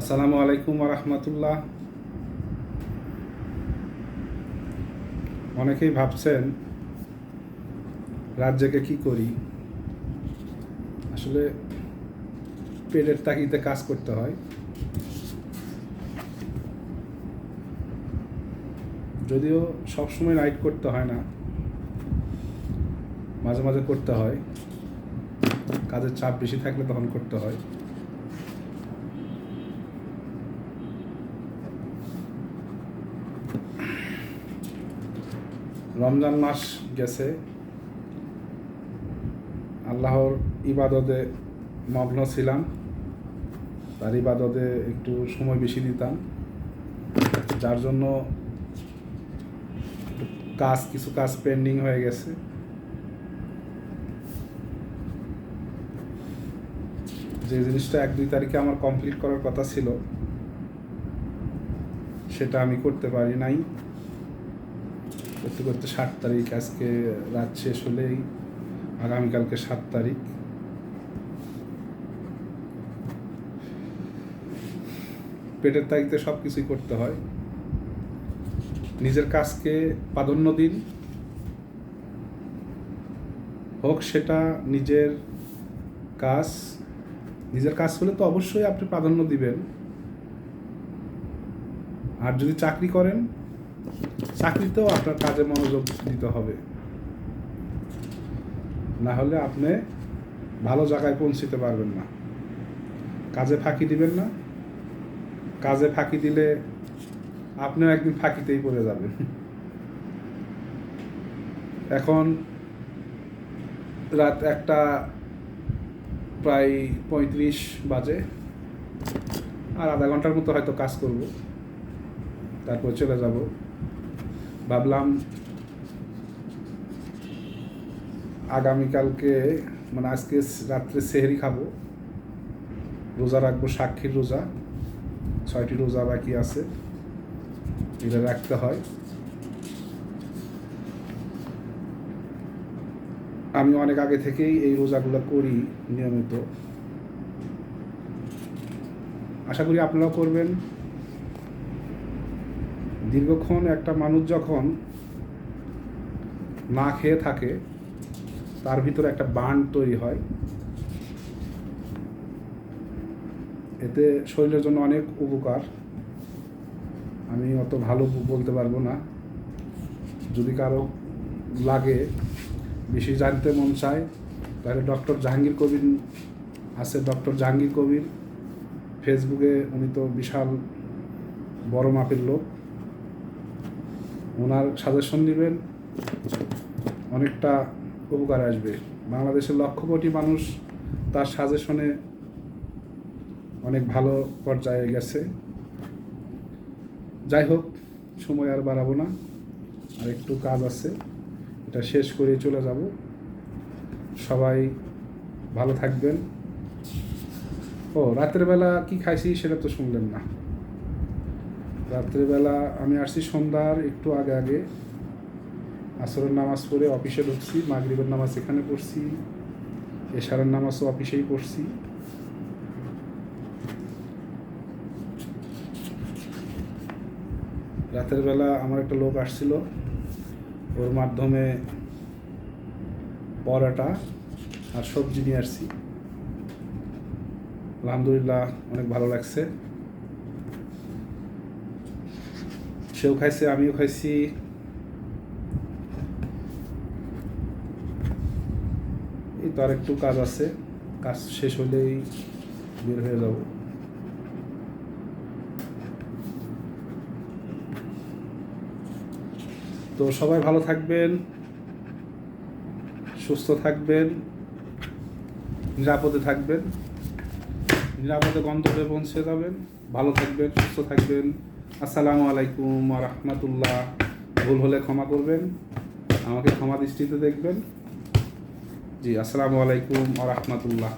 আসসালামু আলাইকুম রহমতুল্লাহ। অনেকেই ভাবছেন, রাত জেগে কি করি? আসলে পেটের তাগিতে কাজ করতে হয়। যদিও সবসময় নাইট করতে হয় না, মাঝে মাঝে করতে হয়। কাজের চাপ বেশি থাকলে তখন করতে হয়। রমজান মাস গেছে। আল্লাহর ইবাদতে মগ্ন ছিলাম। তার ইবাদতে একটু সময় বেশি দিতাম। যার জন্য কাজ, কিছু কাজ পেন্ডিং হয়ে গেছে। যে জিনিসটা এক, দুই তারিখে আমার কমপ্লিট করার কথা ছিল, সেটা আমি করতে পারি নাই। করতে করতে সাত তারিখ আজকে রাত শেষ হলেই আগামীকালকে সাত তারিখ। পেটের তারিখতে সব কিছুই করতে হয়। নিজের কাজকে প্রাধান্য দিন। হোক সেটা নিজের কাজ। নিজের কাজ হলে তো অবশ্যই আপনি প্রাধান্য দিবেন। আর যদি চাকরি করেন চাকরিতেও আপনার কাজে মনোযোগ দিতে হবে। না হলে আপনি ভালো জায়গায় পৌঁছতে পারবেন না। কাজে ফাঁকি দিবেন না। কাজে ফাঁকি দিলে আপনিও একদিন ফাঁকিতেই পড়ে যাবেন। এখন রাত একটা প্রায় পঁয়ত্রিশ বাজে। আর আধা ঘণ্টার মতো হয়তো কাজ করব। তারপর চলে যাব। ভাবলাম আগামীকালকে মানে আজকে রাত্রে সেহেরি খাব। রোজা রাখব, সাক্ষীর রোজা। ছয়টি রোজা বাকি আছে। এটা রাখতে হয়। আমি অনেক আগে থেকেই এই রোজাগুলো করি নিয়মিত। আশা করি আপনারাও করবেন। দীর্ঘক্ষণ একটা মানুষ যখন না খেয়ে থাকে, তার ভিতরে একটা বান্ড তৈরি হয়। এতে শরীরের জন্য অনেক উপকার। আমি অত ভালো বলতে পারব না। যদি কারও লাগে, বেশি জানতে মন চায়, তাহলে ডক্টর জাহাঙ্গীর কবির আছে, ডক্টর জাহাঙ্গীর কবির। ফেসবুকে উনি তো বিশাল বড় মাপের লোক। ওনার সাজেশন নেবেন, অনেকটা উপকার আসবে। বাংলাদেশের লক্ষ কোটি মানুষ তার সাজেশনে অনেক ভালো পর্যায়ে গেছে। যাই হোক, সময় আর বাড়াবো না, আর একটু কাজ আছে। এটা শেষ করে চলে যাব। সবাই ভালো থাকবেন। ও, রাতের বেলা কি খাইছি সেটা তো শুনলেন না। রাত্রেবেলা আমি আসছি সন্ধ্যার একটু আগে আগে। আসরের নামাজ পড়ে অফিসে ঢুকছি, মাগরিবের নামাজ এখানে পড়ছি, এশারের নামাজও অফিসেই পড়ছি। রাতের বেলা আমার একটা লোক আসছিল, ওর মাধ্যমে পরাটা আর সবজি নিয়ে আসছি। আলহামদুলিল্লাহ, অনেক ভালো লাগছে। সেও খাইছে, আমিও খাইছি। এই তো আর একটু কাজ আছে। কাজ শেষ হলেই বের হয়ে যাব। তো সবাই ভালো থাকবেন, সুস্থ থাকবেন, নিরাপদে থাকবেন, নিরাপদে গন্তব্যে পৌঁছে যাবেন। ভালো থাকবেন, সুস্থ থাকবেন। আসসালামু আলাইকুম রহমতুল্লাহ। ভুল হলে ক্ষমা করবেন, আমাকে ক্ষমা দৃষ্টিতে দেখবেন। জি, আসসালামু আলাইকুম রহমতুল্লাহ।